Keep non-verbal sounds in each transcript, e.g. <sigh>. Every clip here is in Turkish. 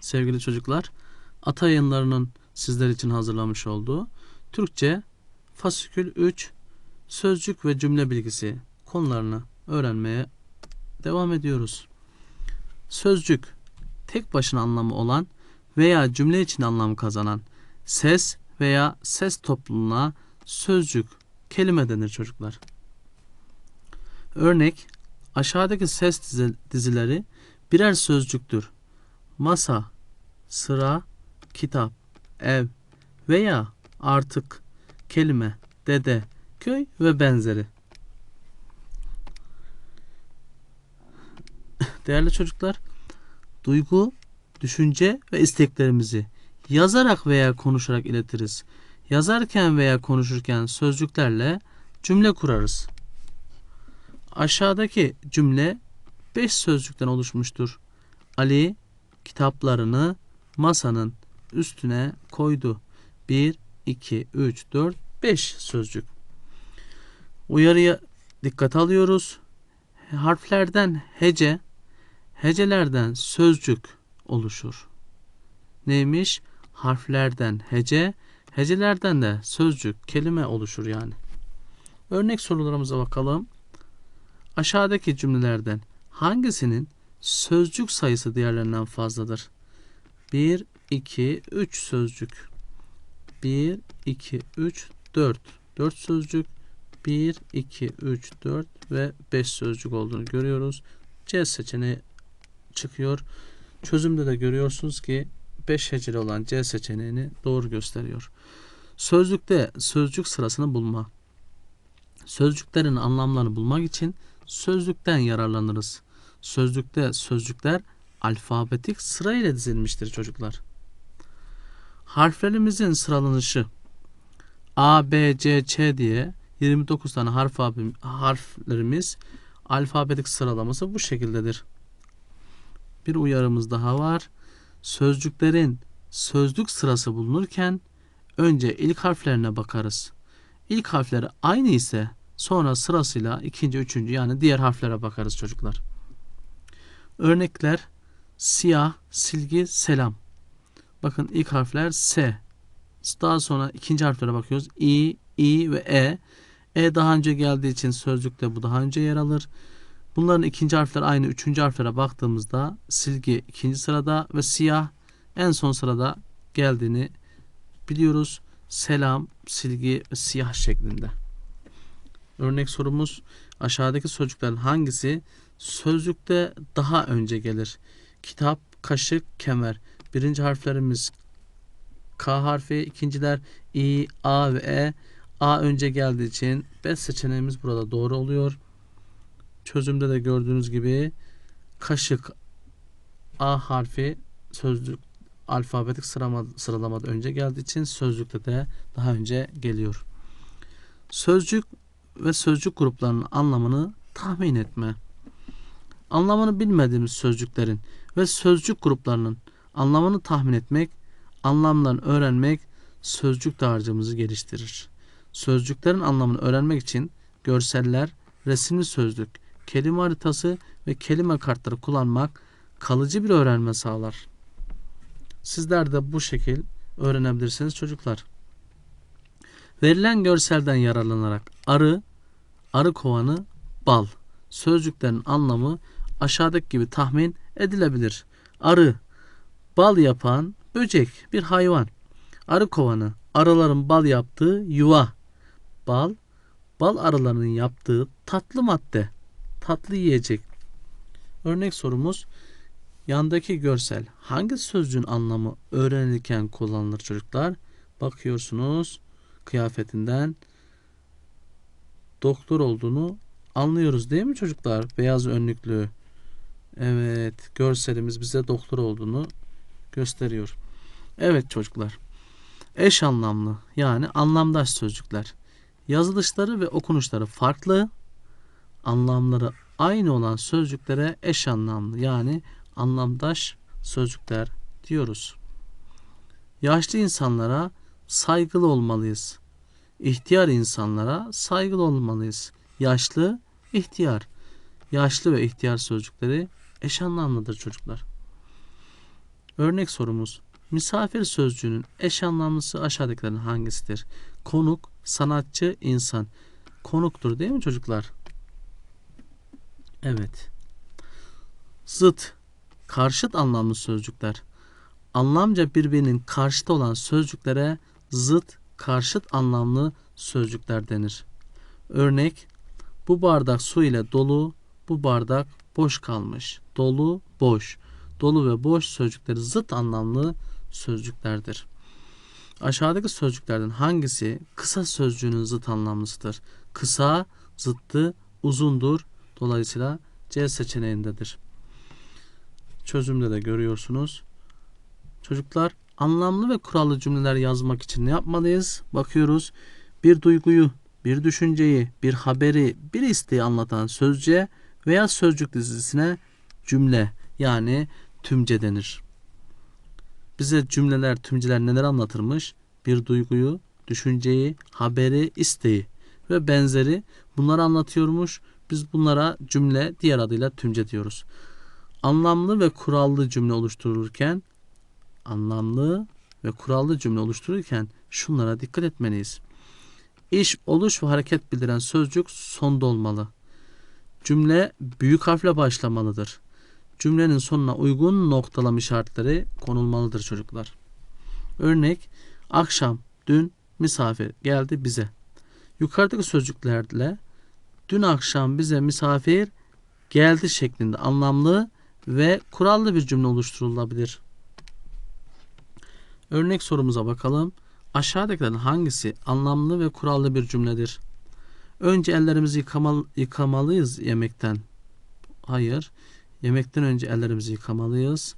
sevgili çocuklar. Ata yayınlarının sizler için hazırlamış olduğu Türkçe fasikül 3 sözcük ve cümle bilgisi konularını öğrenmeye devam ediyoruz. Sözcük tek başına anlamı olan veya cümle için anlam kazanan ses veya ses topluluğuna sözcük kelime denir çocuklar. Örnek aşağıdaki ses dizi- dizileri birer sözcüktür. Masa, sıra, kitap, ev veya artık, kelime, dede, köy ve benzeri. <laughs> Değerli çocuklar, duygu, düşünce ve isteklerimizi yazarak veya konuşarak iletiriz. Yazarken veya konuşurken sözcüklerle cümle kurarız. Aşağıdaki cümle 5 sözcükten oluşmuştur. Ali kitaplarını masanın üstüne koydu. 1, 2, 3, 4, 5 sözcük. Uyarıya dikkat alıyoruz. Harflerden hece, hecelerden sözcük oluşur. Neymiş? Harflerden hece, hecelerden de sözcük, kelime oluşur yani. Örnek sorularımıza bakalım. Aşağıdaki cümlelerden hangisinin sözcük sayısı diğerlerinden fazladır? 1, 2, 3 sözcük. 1, 2, 3, 4. 4 sözcük. 1, 2, 3, 4 ve 5 sözcük olduğunu görüyoruz. C seçeneği çıkıyor. Çözümde de görüyorsunuz ki 5 heceli olan C seçeneğini doğru gösteriyor. Sözlükte sözcük sırasını bulma. Sözcüklerin anlamlarını bulmak için sözlükten yararlanırız. Sözlükte sözcükler alfabetik sırayla dizilmiştir çocuklar. Harflerimizin sıralanışı A, B, C, Ç diye 29 tane harf harflerimiz alfabetik sıralaması bu şekildedir. Bir uyarımız daha var. Sözcüklerin sözlük sırası bulunurken önce ilk harflerine bakarız. İlk harfleri aynı ise sonra sırasıyla ikinci, üçüncü yani diğer harflere bakarız çocuklar. Örnekler siyah, silgi, selam. Bakın ilk harfler S. Daha sonra ikinci harflere bakıyoruz. İ, İ ve E. E daha önce geldiği için sözcükte bu daha önce yer alır. Bunların ikinci harfler aynı. Üçüncü harflere baktığımızda silgi ikinci sırada ve siyah en son sırada geldiğini biliyoruz. Selam, silgi ve siyah şeklinde. Örnek sorumuz aşağıdaki sözcüklerin hangisi sözcükte daha önce gelir? Kitap, kaşık, kemer. Birinci harflerimiz K harfi, ikinciler İ, A ve E. A önce geldiği için B seçeneğimiz burada doğru oluyor. Çözümde de gördüğünüz gibi kaşık A harfi sözlük alfabetik sırama, sıralamada önce geldiği için sözlükte de daha önce geliyor. Sözcük ve sözcük gruplarının anlamını tahmin etme. Anlamını bilmediğimiz sözcüklerin ve sözcük gruplarının anlamını tahmin etmek, anlamlarını öğrenmek sözcük dağarcığımızı geliştirir. Sözcüklerin anlamını öğrenmek için görseller, resimli sözlük, kelime haritası ve kelime kartları kullanmak kalıcı bir öğrenme sağlar. Sizler de bu şekil öğrenebilirsiniz çocuklar. Verilen görselden yararlanarak arı, arı kovanı, bal sözcüklerin anlamı aşağıdaki gibi tahmin edilebilir. Arı, bal yapan böcek, bir hayvan. Arı kovanı, arıların bal yaptığı yuva. Bal, bal arılarının yaptığı tatlı madde, tatlı yiyecek. Örnek sorumuz Yandaki görsel hangi sözcüğün anlamı öğrenilirken kullanılır çocuklar? Bakıyorsunuz kıyafetinden doktor olduğunu anlıyoruz değil mi çocuklar? Beyaz önlüklü. Evet görselimiz bize doktor olduğunu gösteriyor. Evet çocuklar. Eş anlamlı yani anlamdaş sözcükler. Yazılışları ve okunuşları farklı, anlamları aynı olan sözcüklere eş anlamlı yani anlamdaş sözcükler diyoruz. Yaşlı insanlara saygılı olmalıyız. İhtiyar insanlara saygılı olmalıyız. Yaşlı, ihtiyar. Yaşlı ve ihtiyar sözcükleri eş anlamlıdır çocuklar. Örnek sorumuz. Misafir sözcüğünün eş anlamlısı aşağıdakilerin hangisidir? Konuk, sanatçı, insan. Konuktur değil mi çocuklar? Evet. Zıt, karşıt anlamlı sözcükler. Anlamca birbirinin karşıtı olan sözcüklere zıt, karşıt anlamlı sözcükler denir. Örnek, bu bardak su ile dolu, bu bardak boş kalmış. Dolu, boş. Dolu ve boş sözcükleri zıt anlamlı sözcüklerdir. Aşağıdaki sözcüklerden hangisi kısa sözcüğünün zıt anlamlısıdır? Kısa, zıttı, uzundur. Dolayısıyla C seçeneğindedir. Çözümde de görüyorsunuz. Çocuklar anlamlı ve kurallı cümleler yazmak için ne yapmalıyız? Bakıyoruz. Bir duyguyu, bir düşünceyi, bir haberi, bir isteği anlatan sözcüğe veya sözcük dizisine cümle yani tümce denir. Bize cümleler, tümceler neler anlatırmış? Bir duyguyu, düşünceyi, haberi, isteği ve benzeri bunları anlatıyormuş. Biz bunlara cümle diğer adıyla tümce diyoruz. Anlamlı ve kurallı cümle oluştururken anlamlı ve kurallı cümle oluştururken şunlara dikkat etmeliyiz. İş, oluş ve hareket bildiren sözcük sonda olmalı. Cümle büyük harfle başlamalıdır. Cümlenin sonuna uygun noktalama işaretleri konulmalıdır çocuklar. Örnek, akşam, dün misafir geldi bize. Yukarıdaki sözcüklerle dün akşam bize misafir geldi şeklinde anlamlı ve kurallı bir cümle oluşturulabilir. Örnek sorumuza bakalım. Aşağıdakilerin hangisi anlamlı ve kurallı bir cümledir? Önce ellerimizi yıkamal, yıkamalıyız yemekten. Hayır. Yemekten önce ellerimizi yıkamalıyız.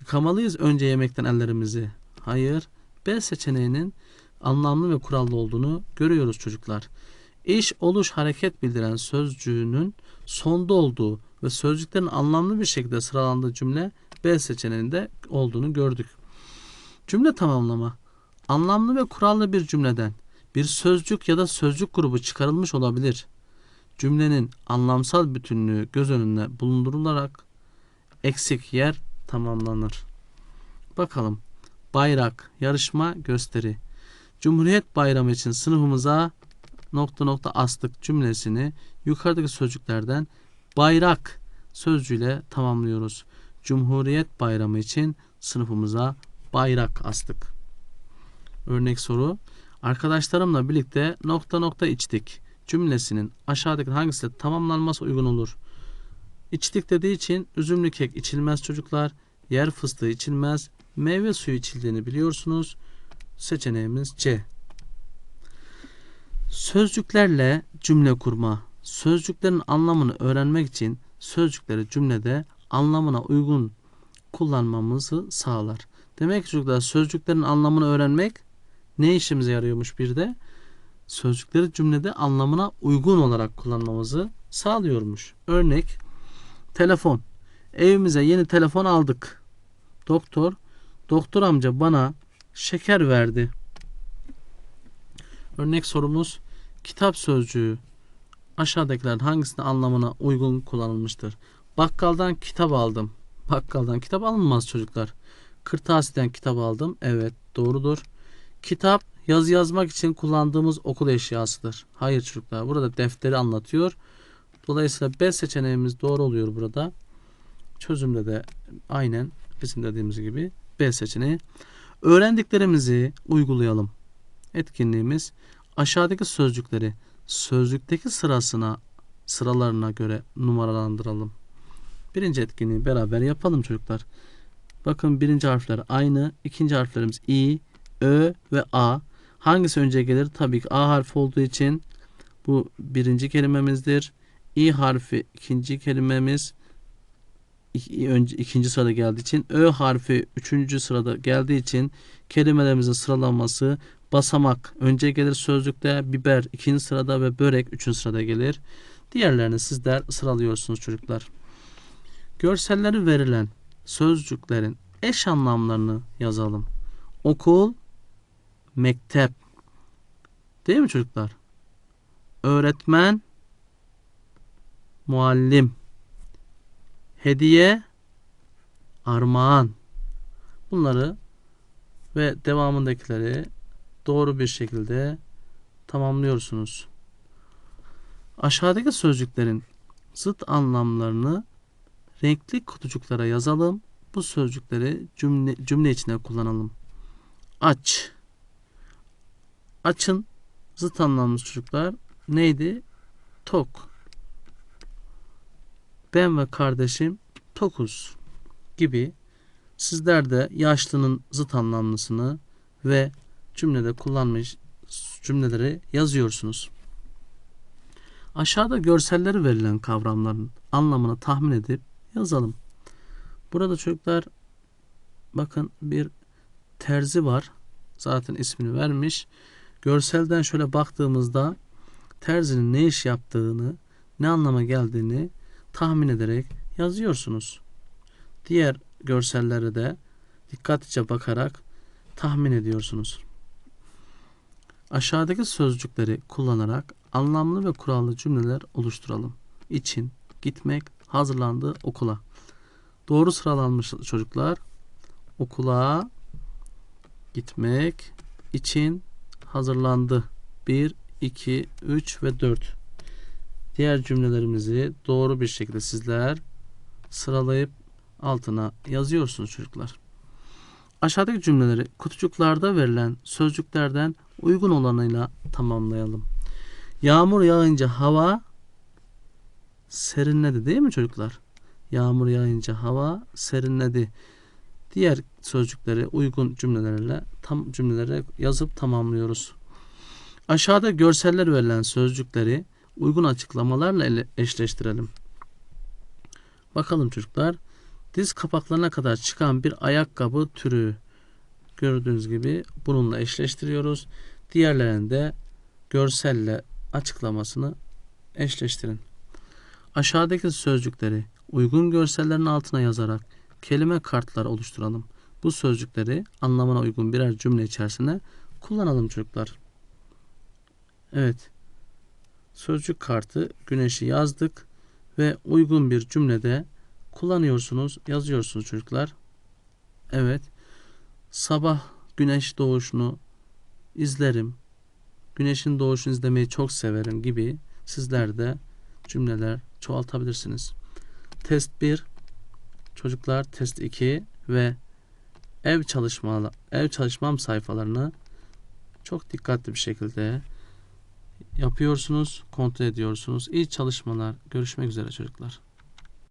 Yıkamalıyız önce yemekten ellerimizi. Hayır. B seçeneğinin anlamlı ve kurallı olduğunu görüyoruz çocuklar. İş, oluş, hareket bildiren sözcüğünün sonda olduğu ve sözcüklerin anlamlı bir şekilde sıralandığı cümle B seçeneğinde olduğunu gördük. Cümle tamamlama. Anlamlı ve kurallı bir cümleden bir sözcük ya da sözcük grubu çıkarılmış olabilir. Cümlenin anlamsal bütünlüğü göz önünde bulundurularak eksik yer tamamlanır. Bakalım. Bayrak, yarışma, gösteri. Cumhuriyet Bayramı için sınıfımıza nokta nokta astık cümlesini yukarıdaki sözcüklerden bayrak sözcüğüyle tamamlıyoruz. Cumhuriyet Bayramı için sınıfımıza bayrak astık. Örnek soru. Arkadaşlarımla birlikte nokta nokta içtik cümlesinin aşağıdaki hangisiyle tamamlanması uygun olur? İçtik dediği için üzümlü kek içilmez çocuklar. Yer fıstığı içilmez. Meyve suyu içildiğini biliyorsunuz. Seçeneğimiz C. Sözcüklerle cümle kurma. Sözcüklerin anlamını öğrenmek için sözcükleri cümlede anlamına uygun kullanmamızı sağlar. Demek ki çocuklar sözcüklerin anlamını öğrenmek ne işimize yarıyormuş bir de? Sözcükleri cümlede anlamına uygun olarak kullanmamızı sağlıyormuş. Örnek telefon. Evimize yeni telefon aldık. Doktor, doktor amca bana şeker verdi. Örnek sorumuz kitap sözcüğü aşağıdakilerin hangisinin anlamına uygun kullanılmıştır? Bakkaldan kitap aldım. Bakkaldan kitap alınmaz çocuklar. Kırtasiyeden kitap aldım. Evet doğrudur. Kitap yazı yazmak için kullandığımız okul eşyasıdır. Hayır çocuklar burada defteri anlatıyor. Dolayısıyla B seçeneğimiz doğru oluyor burada. Çözümde de aynen bizim dediğimiz gibi B seçeneği. Öğrendiklerimizi uygulayalım. Etkinliğimiz aşağıdaki sözcükleri sözlükteki sırasına sıralarına göre numaralandıralım. Birinci etkinliği beraber yapalım çocuklar. Bakın birinci harfler aynı. ikinci harflerimiz i, ö ve a. Hangisi önce gelir? Tabii ki a harfi olduğu için bu birinci kelimemizdir. i harfi ikinci kelimemiz önce ikinci sırada geldiği için ö harfi üçüncü sırada geldiği için kelimelerimizin sıralanması basamak önce gelir sözlükte biber ikinci sırada ve börek üçüncü sırada gelir. Diğerlerini sizler sıralıyorsunuz çocuklar. Görselleri verilen sözcüklerin eş anlamlarını yazalım. Okul, mektep. Değil mi çocuklar? Öğretmen, muallim. Hediye, armağan. Bunları ve devamındakileri doğru bir şekilde tamamlıyorsunuz. Aşağıdaki sözcüklerin zıt anlamlarını renkli kutucuklara yazalım. Bu sözcükleri cümle, cümle içinde kullanalım. Aç. Açın zıt anlamlı çocuklar neydi? Tok. Ben ve kardeşim tokuz gibi sizler de yaşlının zıt anlamlısını ve cümlede kullanmış cümleleri yazıyorsunuz. Aşağıda görselleri verilen kavramların anlamını tahmin edip yazalım. Burada çocuklar bakın bir terzi var. Zaten ismini vermiş. Görselden şöyle baktığımızda terzinin ne iş yaptığını, ne anlama geldiğini tahmin ederek yazıyorsunuz. Diğer görsellere de dikkatlice bakarak tahmin ediyorsunuz. Aşağıdaki sözcükleri kullanarak anlamlı ve kurallı cümleler oluşturalım. İçin, gitmek, hazırlandı okula. Doğru sıralanmış çocuklar. Okula gitmek için hazırlandı. 1, 2, 3 ve 4. Diğer cümlelerimizi doğru bir şekilde sizler sıralayıp altına yazıyorsunuz çocuklar. Aşağıdaki cümleleri kutucuklarda verilen sözcüklerden uygun olanıyla tamamlayalım. Yağmur yağınca hava serinledi değil mi çocuklar? Yağmur yağınca hava serinledi. Diğer sözcükleri uygun cümlelerle tam cümlelere yazıp tamamlıyoruz. Aşağıda görseller verilen sözcükleri uygun açıklamalarla eşleştirelim. Bakalım çocuklar. Diz kapaklarına kadar çıkan bir ayakkabı türü. Gördüğünüz gibi bununla eşleştiriyoruz. Diğerlerini de görselle açıklamasını eşleştirin. Aşağıdaki sözcükleri uygun görsellerin altına yazarak kelime kartları oluşturalım. Bu sözcükleri anlamına uygun birer cümle içerisine kullanalım çocuklar. Evet. Sözcük kartı güneşi yazdık ve uygun bir cümlede kullanıyorsunuz, yazıyorsunuz çocuklar. Evet. Sabah güneş doğuşunu izlerim. Güneşin doğuşunu izlemeyi çok severim gibi sizler de cümleler çoğaltabilirsiniz. Test 1 çocuklar test 2 ve ev çalışmalı ev çalışmam sayfalarını çok dikkatli bir şekilde yapıyorsunuz, kontrol ediyorsunuz. İyi çalışmalar. Görüşmek üzere çocuklar.